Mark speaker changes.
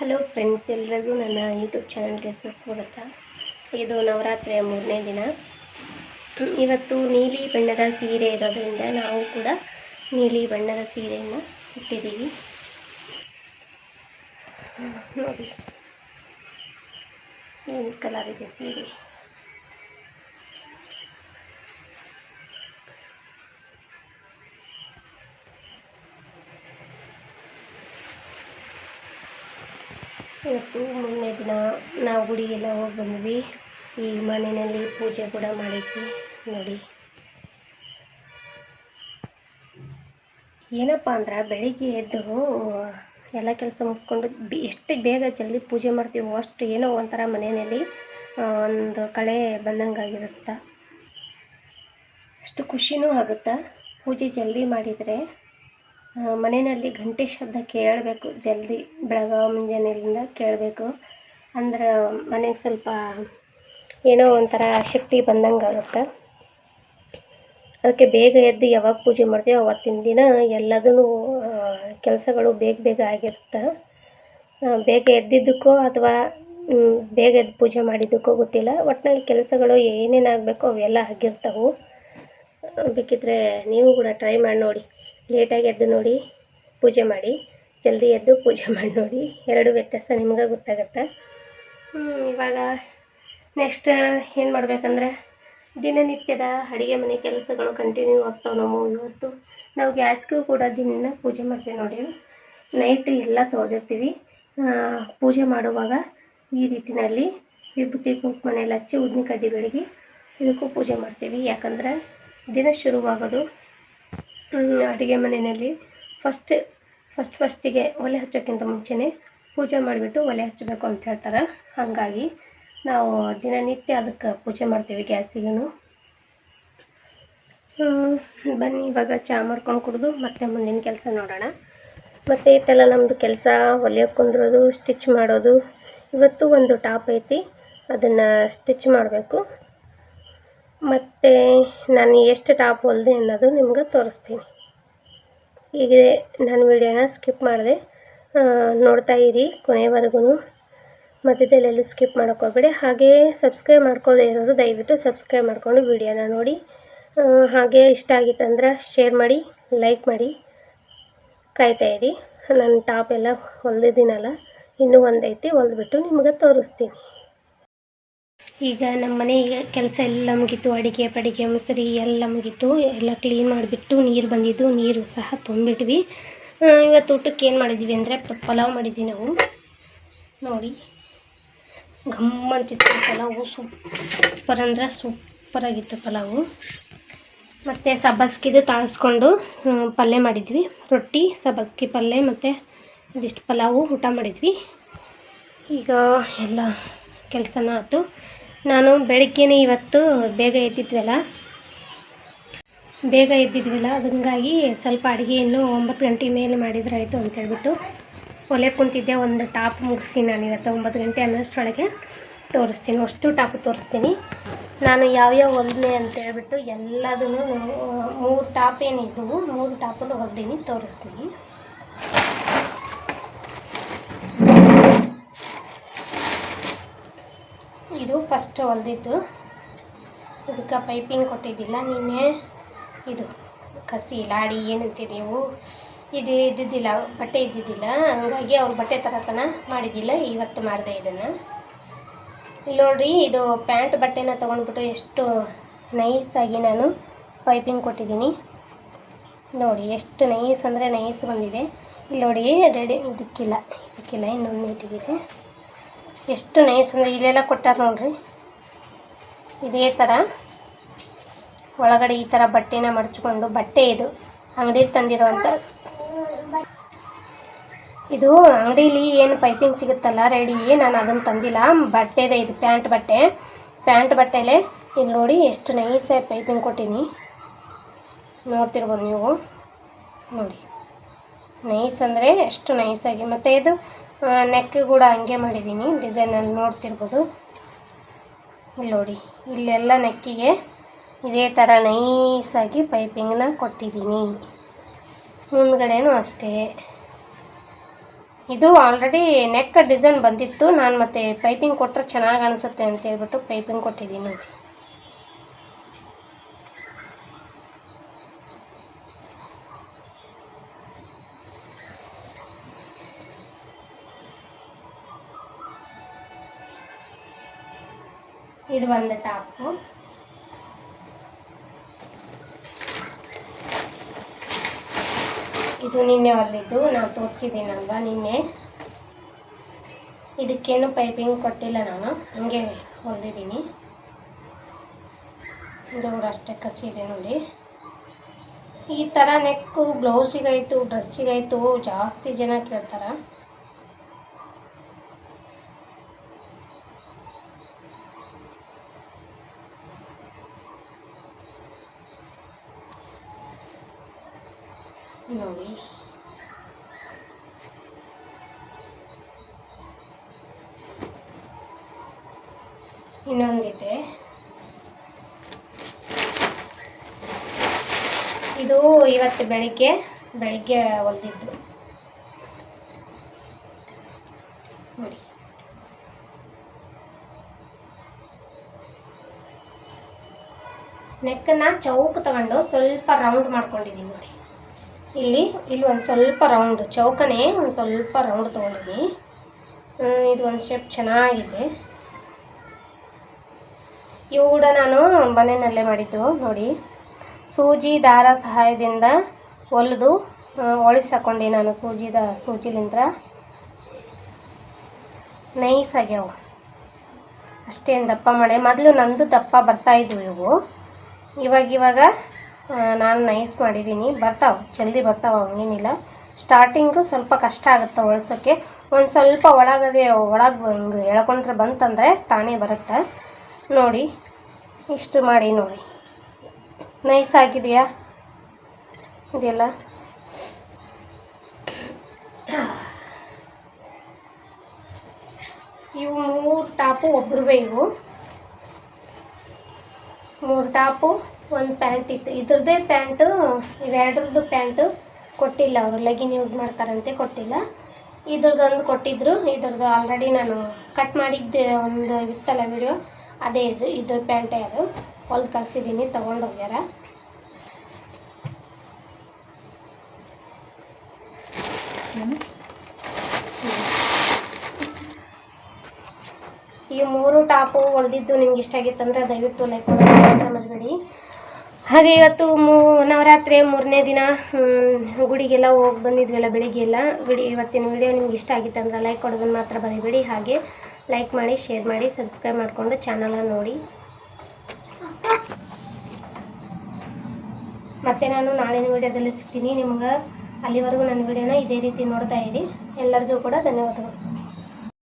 Speaker 1: Hello friends ಎಲ್ಲರಿಗೂ ನನ್ನ YouTube ಚಾನಲ್ಗೆ ಸುಸ್ವಾಗತ. ಇದು ನವರಾತ್ರಿಯ ಮೂರನೇ ದಿನ. ಇವತ್ತು ನೀಲಿ ಬಣ್ಣದ ಸೀರೆ ಇರೋದ್ರಿಂದ ನಾವು ಕೂಡ ನೀಲಿ ಬಣ್ಣದ ಸೀರೆಯನ್ನು ಇಟ್ಟಿದ್ದೀವಿ ನೋಡಿ. ಏನು ಕಲರ್ ಇದೆ ಸೀರೆ? ಇವತ್ತು ಮೊನ್ನೆ ದಿನ ನಾವು ಗುಡಿಗೆಲ್ಲ ಹೋಗಿ ಬಂದ್ವಿ. ಈ ಮನೆಯಲ್ಲಿ ಪೂಜೆ ಕೂಡ ಮಾಡಿದ್ವಿ ನೋಡಿ. ಏನಪ್ಪ ಅಂದ್ರೆ ಬೆಳಿಗ್ಗೆ ಎದ್ದು ಎಲ್ಲ ಕೆಲಸ ಮುಗಿಸ್ಕೊಂಡು ಬಿ ಎಷ್ಟು ಬೇಗ ಜಲ್ದಿ ಪೂಜೆ ಮಾಡ್ತೀವೋ ಅಷ್ಟು ಏನೋ ಒಂಥರ ಮನೆಯಲ್ಲಿ ಒಂದು ಕಳೆ ಬಂದಂಗಾಗಿರುತ್ತೆ. ಅಷ್ಟು ಖುಷಿನೂ ಆಗುತ್ತೆ ಪೂಜೆ ಜಲ್ದಿ ಮಾಡಿದರೆ. ಮನೆಯಲ್ಲಿ ಗಂಟೆ ಶಬ್ದ ಕೇಳಬೇಕು, ಜಲ್ದಿ ಬೆಳಗ್ಗೆ ಮುಂಜಾನೆಯಿಂದ ಕೇಳಬೇಕು. ಅಂದ್ರೆ ಮನೆಗೆ ಸ್ವಲ್ಪ ಏನೋ ಒಂಥರ ಶಕ್ತಿ ಬಂದಂಗೆ ಆಗುತ್ತೆ. ಅದಕ್ಕೆ ಬೇಗ ಎದ್ದು ಯಾವಾಗ ಪೂಜೆ ಮಾಡ್ತೀವಿ ಅವತ್ತಿನ ದಿನ ಎಲ್ಲದೂ ಕೆಲಸಗಳು ಬೇಗ ಬೇಗ ಆಗಿರುತ್ತೆ. ಬೇಗ ಎದ್ದಿದ್ದಕ್ಕೋ ಅಥವಾ ಬೇಗ ಎದ್ದು ಪೂಜೆ ಮಾಡಿದ್ದಕ್ಕೋ ಗೊತ್ತಿಲ್ಲ. ಒಟ್ಟಿನಲ್ಲಿ ಕೆಲಸಗಳು ಏನೇನು ಆಗಬೇಕೋ ಅವೆಲ್ಲ ಆಗಿರ್ತವೆ. ಬೇಕಿದ್ರೆ ನೀವು ಕೂಡ ಟ್ರೈ ಮಾಡಿ ನೋಡಿ. ಲೇಟಾಗಿ ಎದ್ದು ನೋಡಿ ಪೂಜೆ ಮಾಡಿ, ಜಲ್ದಿ ಎದ್ದು ಪೂಜೆ ಮಾಡಿ ನೋಡಿ. ಎರಡು ವ್ಯತ್ಯಾಸ ನಿಮ್ಗೆ ಗೊತ್ತಾಗತ್ತೆ. ಇವಾಗ ನೆಕ್ಸ್ಟ್ ಏನು ಮಾಡಬೇಕಂದ್ರೆ ದಿನನಿತ್ಯದ ಅಡುಗೆ ಮನೆ ಕೆಲಸಗಳು ಕಂಟಿನ್ಯೂ ಆಗ್ತಾವೆ ನಾವು ಇವತ್ತು ನಾವು ಗ್ಯಾಸ್ಗೂ ಕೂಡ ದಿನ ಪೂಜೆ ಮಾಡ್ತೀವಿ ನೋಡಿ. ನೈಟ್ ಎಲ್ಲ ತೊಳೆದಿರ್ತೀವಿ. ಪೂಜೆ ಮಾಡುವಾಗ ಈ ರೀತಿಯಲ್ಲಿ ವಿಭೂತಿ ಕುಂಕುಮನೆಲ್ಲ ಹಚ್ಚಿ ಉದ್ದಿನ ಕಡ್ಡಿ ಬೆಳಗ್ಗೆ ಇದಕ್ಕೂ ಪೂಜೆ ಮಾಡ್ತೀವಿ. ಯಾಕಂದ್ರೆ ದಿನ ಶುರುವಾಗೋದು ಅಡುಗೆ ಮನೆಯಲ್ಲಿ. ಫಸ್ಟ್ ಫಸ್ಟ್ ಫಸ್ಟಿಗೆ ಒಲೆ ಹಚ್ಚೋಕ್ಕಿಂತ ಮುಂಚೆನೇ ಪೂಜೆ ಮಾಡಿಬಿಟ್ಟು ಒಲೆ ಹಚ್ಚಬೇಕು ಅಂತ ಹೇಳ್ತಾರೆ. ಹಾಗಾಗಿ ನಾವು ದಿನನಿತ್ಯ ಅದಕ್ಕೆ ಪೂಜೆ ಮಾಡ್ತೀವಿ ಗ್ಯಾಸಿಗೂ ಬನ್ನಿ, ಇವಾಗ ಚಹಾ ಮಾಡ್ಕೊಂಡು ಕುಡಿದು ಮತ್ತೆ ಮುಂದಿನ ಕೆಲಸ ನೋಡೋಣ. ಮತ್ತು ಇತ್ತೆಲ್ಲ ನಮ್ಮದು ಕೆಲಸ ಹೊಲಿಯೋಕೆ ಕುಂದ್ರೋದು ಸ್ಟಿಚ್ ಮಾಡೋದು. ಇವತ್ತು ಒಂದು ಟಾಪ್ ಐತಿ. ಅದನ್ನು ಸ್ಟಿಚ್ ಮಾಡಬೇಕು. ಮತ್ತು ನಾನು ಎಷ್ಟು ಟಾಪ್ ಹೊಲಿದೆ ಅನ್ನೋದು ನಿಮ್ಗೆ ತೋರಿಸ್ತೀನಿ. ಈಗ ನಾನು ವಿಡಿಯೋನ ಸ್ಕಿಪ್ ಮಾಡಿದೆ ನೋಡ್ತಾ ಇರಿ ಕೊನೆವರೆಗೂ. ಮಧ್ಯದಲ್ಲೆಲ್ಲೂ ಸ್ಕಿಪ್ ಮಾಡೋಕ್ಕೋಗ್ಬೇಡಿ ಹಾಗೆಯೇ ಸಬ್ಸ್ಕ್ರೈಬ್ ಮಾಡ್ಕೊಳ್ಳದೆ ಇರೋರು ದಯವಿಟ್ಟು ಸಬ್ಸ್ಕ್ರೈಬ್ ಮಾಡಿಕೊಂಡು ವಿಡಿಯೋನ ನೋಡಿ. ಹಾಗೆ ಇಷ್ಟ ಆಗಿತ್ತಂದ್ರೆ ಶೇರ್ ಮಾಡಿ, ಲೈಕ್ ಮಾಡಿ, ಕಾಯ್ತಾ ಇರಿ. ನಾನು ಟಾಪ್ ಎಲ್ಲ ಹೊಲಿದಿದ್ದೀನಲ್ಲ, ಇನ್ನೂ ಒಂದೈತಿ, ಹೊಲ್ದ್ಬಿಟ್ಟು ನಿಮ್ಗೆ ತೋರಿಸ್ತೀನಿ. ಈಗ ನಮ್ಮ ಮನೆ ಕೆಲಸ ಎಲ್ಲ ಮುಗಿತು, ಅಡಿಗೆ ಪಡಿಗೆ ಮುಸರಿ ಎಲ್ಲ ಮುಗೀತು, ಎಲ್ಲ ಕ್ಲೀನ್ ಮಾಡಿಬಿಟ್ಟು ನೀರು ಬಂದಿದ್ದು, ನೀರು ಸಹ ತುಂಬಿಟ್ವಿ. ಇವತ್ತು ಊಟಕ್ಕೆ ಏನು ಮಾಡಿದ್ವಿ ಅಂದರೆ ಪಲಾವ್ ಮಾಡಿದ್ವಿ ನಾವು. ನೋಡಿ ಗಮ್ಮಂತಿತ್ತು ಪಲಾವು ಸೂಪರ್ ಅಂದರೆ ಸೂಪರಾಗಿತ್ತು ಪಲಾವು. ಮತ್ತು ಸಬ್ಬಸ್ಗಿದು ತಾಳಿಸ್ಕೊಂಡು ಪಲ್ಯ ಮಾಡಿದ್ವಿ. ರೊಟ್ಟಿ, ಸಬ್ಬಸ್ಗಿ ಪಲ್ಯ ಮತ್ತು ಒಂದಿಷ್ಟು ಪಲಾವು ಊಟ ಮಾಡಿದ್ವಿ. ಈಗ ಎಲ್ಲ ಕೆಲಸನ ಆಯ್ತು. ನಾನು ಬೆಳಗ್ಗೆನೇ ಇವತ್ತು ಬೇಗ ಎದ್ದಿದ್ವಲ್ಲ? ಬೇಗ ಎದ್ದಿದ್ವಲ್ಲ ಅದಂಗಾಗಿ ಸ್ವಲ್ಪ ಅಡುಗೆಯನ್ನು ಒಂಬತ್ತು ಗಂಟೆ ಮೇಲೆ ಮಾಡಿದ್ರಾಯಿತು ಅಂತ ಹೇಳ್ಬಿಟ್ಟು ಒಲೆ ಕುಂತಿದ್ದೆ, ಒಂದು ಟಾಪ್ ಮುಗಿಸಿ ನಾನು ಇವತ್ತು ಒಂಬತ್ತು ಗಂಟೆ ಅನ್ನೋಷ್ಟರೊಳಗೆ ತೋರಿಸ್ತೀನಿ. ಅಷ್ಟು ಟಾಪು ತೋರಿಸ್ತೀನಿ. ನಾನು ಯಾವ್ಯಾವ ಅಂತ ಹೇಳ್ಬಿಟ್ಟು ಎಲ್ಲದನ್ನು ಮೂರು ಟಾಪ್ ಏನಿದ್ದವು ಮೂರು ಟಾಪನ್ನು ಹೊಲ್ದೀನಿ ತೋರಿಸ್ತೀನಿ ಇದು ಫಸ್ಟ್ ಹೊಲ್ದಿದ್ದು. ಇದಕ್ಕೆ ಪೈಪಿಂಗ್ ಕೊಟ್ಟಿದ್ದಿಲ್ಲ, ನಿನ್ನೆ ಇದು ಕಸಿ, ಲಾಡಿ ಏನಂತೀರಿ ನೀವು? ಇದು ಇದ್ದಿದ್ದಿಲ್ಲ, ಬಟ್ಟೆ ಇದ್ದಿದ್ದಿಲ್ಲ, ಹಂಗಾಗಿ ಅವ್ರು ಬಟ್ಟೆ ತರತನ ಮಾಡಿದ್ದಿಲ್ಲ, ಇವತ್ತು ಮಾಡಿದೆ ಇದನ್ನು. ಇಲ್ಲಿ ನೋಡ್ರಿ, ಇದು ಪ್ಯಾಂಟ್ ಬಟ್ಟೆನ ತೊಗೊಂಡ್ಬಿಟ್ಟು ಎಷ್ಟು ನೈಸಾಗಿ ನಾನು ಪೈಪಿಂಗ್ ಕೊಟ್ಟಿದ್ದೀನಿ. ನೋಡಿ, ಎಷ್ಟು ನೈಸ್ ಅಂದರೆ ನೈಸ್ ಬಂದಿದೆ. ಇಲ್ಲಿ ನೋಡಿ ರೆಡಿ ಇದಕ್ಕಿಲ್ಲ ಇದಕ್ಕಿಲ್ಲ, ಇನ್ನೊಂದು ನೀಟಿಗಿದೆ. ಎಷ್ಟು ನೈಸ್ ಅಂದರೆ ಇಲ್ಲೆಲ್ಲ ಕೊಟ್ಟಾರ ನೋಡ್ರಿ. ಇದೇ ಥರ ಒಳಗಡೆ ಈ ಥರ ಬಟ್ಟೆನ ಮಡಚ್ಕೊಂಡು, ಬಟ್ಟೆ ಇದು ಅಂಗಡಿಲಿ ತಂದಿರೋವಂಥ ಇದು ಅಂಗಡೀಲಿ ಏನು ಪೈಪಿಂಗ್ ಸಿಗುತ್ತಲ್ಲ, ರೆಡಿ, ನಾನು ಅದನ್ನು ತಂದಿಲ್ಲ. ಬಟ್ಟೆದೆ ಇದು, ಪ್ಯಾಂಟ್ ಬಟ್ಟೆ. ಪ್ಯಾಂಟ್ ಬಟ್ಟೆಲೆ ಇಲ್ಲಿ ನೋಡಿ ಎಷ್ಟು ನೈಸಾಗಿ ಪೈಪಿಂಗ್ ಕೊಟ್ಟೀನಿ. ನೋಡ್ತಿರ್ಬೋದು ನೀವು. ನೋಡಿ. ನೈಸ್ ಅಂದರೆ ಎಷ್ಟು ನೈಸಾಗಿ ಮತ್ತು ಇದು ನೆಕ್ ಕೂಡ ಹಂಗೆ ಮಾಡಿದ್ದೀನಿ ಡಿಸೈನಲ್ಲಿ ನೋಡ್ತಿರ್ಬೋದು. ಇಲ್ಲಿ ನೋಡಿ, ಇಲ್ಲೆಲ್ಲ ನೆಕ್ಕಿಗೆ ಇದೇ ಥರ ನೈಸಾಗಿ ಪೈಪಿಂಗ್ನ ಕೊಟ್ಟಿದ್ದೀನಿ ಮುಂದ್ಗಡೆನೂ ಅಷ್ಟೇ. ಇದು ಆಲ್ರೆಡಿ ನೆಕ್ ಡಿಸೈನ್ ಬಂದಿತ್ತು. ನಾನು ಮತ್ತೆ ಪೈಪಿಂಗ್ ಕೊಟ್ಟರೆ ಚೆನ್ನಾಗಿ ಅನಿಸುತ್ತೆ ಅಂತ ಹೇಳ್ಬಿಟ್ಟು ಪೈಪಿಂಗ್ ಕೊಟ್ಟಿದ್ದೀನಿ ನೋಡಿ ಇದು ಒಂದು ಟಾಪು. ಇದು ನಿನ್ನೆ ಹೊಲಿದ್ದು ನಾವು ತೋರಿಸಿದ್ದೀನಲ್ವ ನಿನ್ನೆ. ಇದಕ್ಕೇನು ಪೈಪಿಂಗ್ ಕೊಟ್ಟಿಲ್ಲ ನಾನು, ಹಂಗೆ ಹೊಲಿದ್ದೀನಿ ಇದು ಅಷ್ಟೇ ಕಸಿದೆ ನೋಡಿ. ಈ ಥರ ನೆಕ್ಕು ಬ್ಲೌಸಿಗಾಯಿತು ಡ್ರೆಸ್ಸಿಗಾಯಿತು ಜಾಸ್ತಿ ಜನ ಕೇಳ್ತಾರೆ ನೋಡಿ ಇನ್ನೊಂದಿದೆ. ಇದು ಇವತ್ತು ಬೆಳಿಗ್ಗೆ ಬೆಳಿಗ್ಗೆ ಹೊಲ್ದಿದ್ದು ನೋಡಿ. ನೆಕ್ಕನ್ನ ಚೌಕ್ ತಗೊಂಡು ಸ್ವಲ್ಪ ರೌಂಡ್ ಮಾಡ್ಕೊಂಡಿದ್ದೀನಿ ನೋಡಿ. ಇಲ್ಲಿ ಇಲ್ಲಿ ಒಂದು ಸ್ವಲ್ಪ ರೌಂಡ್ ಚೌಕನೇ ಒಂದು ಸ್ವಲ್ಪ ರೌಂಡ್ ತೊಗೊಂಡಿದ್ದೀನಿ ಇದು ಒಂದು ಶೇಪ್ ಚೆನ್ನಾಗಿದೆ. ಇವು ಕೂಡ ನಾನು ಮನೆಯಲ್ಲೇ ಮಾಡಿದ್ದು, ನೋಡಿ. ಸೂಜಿ ದಾರ ಸಹಾಯದಿಂದ ಹೊಲಿದು ಹೊಳಿಸಿ ಹಾಕೊಂಡೆ ನಾನು ಸೂಜಿ ದ ಸೂಜಿಲಿಂದ ನೈಸ್ ಆಗ್ಯಾವ. ಅಷ್ಟೇನು ದಪ್ಪ ಮಾಡಿ, ಮೊದಲು ನಂದು ದಪ್ಪ ಬರ್ತಾಯಿದ್ವು ಇವು. ಇವಾಗ ಇವಾಗ ನಾನು ನೈಸ್ ಮಾಡಿದ್ದೀನಿ ಬರ್ತಾವೆ, ಜಲ್ದಿ ಬರ್ತಾವೆ ಅವೇನಿಲ್ಲ ಸ್ಟಾರ್ಟಿಂಗು ಸ್ವಲ್ಪ ಕಷ್ಟ ಆಗುತ್ತೆ ಒಳ್ಸೋಕ್ಕೆ ಒಂದು ಸ್ವಲ್ಪ ಒಳಗದೆ, ಒಳಗೆ ಎಳ್ಕೊಂಡ್ರೆ ಬಂತಂದರೆ ತಾನೇ ಬರುತ್ತೆ. ನೋಡಿ, ಇಷ್ಟು ಮಾಡಿ ನೋಡಿ. ನೈಸ್ ಆಗಿದೆಯಾ? ಇದೆಲ್ಲ ಇವು ಮೂರು ಟಾಪು ಒಬ್ರುವೆ ಇವು. ಮೂರು ಟಾಪು, ಒಂದು ಪ್ಯಾಂಟ್ ಇತ್ತು. ಇದ್ರದ್ದೇ ಪ್ಯಾಂಟು ಇವೆರಡ್ರದ್ದು ಪ್ಯಾಂಟು ಕೊಟ್ಟಿಲ್ಲ ಅವರು. ಲೆಗಿನ್ ಯೂಸ್ ಮಾಡ್ತಾರಂತೆ, ಕೊಟ್ಟಿಲ್ಲ. ಇದ್ರದ್ದೊಂದು ಕೊಟ್ಟಿದ್ರು. ಇದ್ರದ್ದು ಆಲ್ರೆಡಿ ನಾನು ಕಟ್ ಮಾಡಿದ್ದೆ, ಒಂದು ಇತ್ತಲ್ಲ ವಿಡಿಯೋ ಅದೇ ಇದು ಇದ್ರ ಪ್ಯಾಂಟೇ ಅದು ಹೊಲ್ದು ಕಳಿಸಿದ್ದೀನಿ ತೊಗೊಂಡು ಹೋಗ್ಯಾರ. ಈ ಮೂರು ಟಾಪು ಹೊಲ್ದಿದ್ದು ನಿಮ್ಗೆ ಇಷ್ಟ ಆಗಿತ್ತಂದ್ರೆ ದಯವಿಟ್ಟು ಲೈಕ್ ಮರಿಬೇಡಿ ಹಾಗೆ ಇವತ್ತು ಮೂ, ನವರಾತ್ರಿ ಮೂರನೇ ದಿನ ಗುಡಿಗೆಲ್ಲ ಹೋಗಿ ಬಂದಿದ್ವಲ್ಲ ಬೆಳಿಗ್ಗೆ ಎಲ್ಲ ಬಿಡಿ ಇವತ್ತಿನ ವಿಡಿಯೋ ನಿಮ್ಗೆ ಇಷ್ಟ ಆಗಿತ್ತಂದ್ರೆ ಲೈಕ್ ಕೊಡೋದನ್ನು ಮಾತ್ರ ಬರಿಬೇಡಿ ಹಾಗೆ ಲೈಕ್ ಮಾಡಿ ಶೇರ್ ಮಾಡಿ ಸಬ್ಸ್ಕ್ರೈಬ್ ಮಾಡಿಕೊಂಡು ಚಾನಲನ್ನು ನೋಡಿ. ಮತ್ತೆ ನಾನು ನಾಳಿನ ವಿಡಿಯೋದಲ್ಲಿ ಸಿಗ್ತೀನಿ. ನಿಮ್ಗೆ ಅಲ್ಲಿವರೆಗೂ ನನ್ನ ವಿಡಿಯೋನ ಇದೇ ರೀತಿ ನೋಡ್ತಾ ಇರಿ. ಎಲ್ಲರಿಗೂ ಕೂಡ ಧನ್ಯವಾದಗಳು.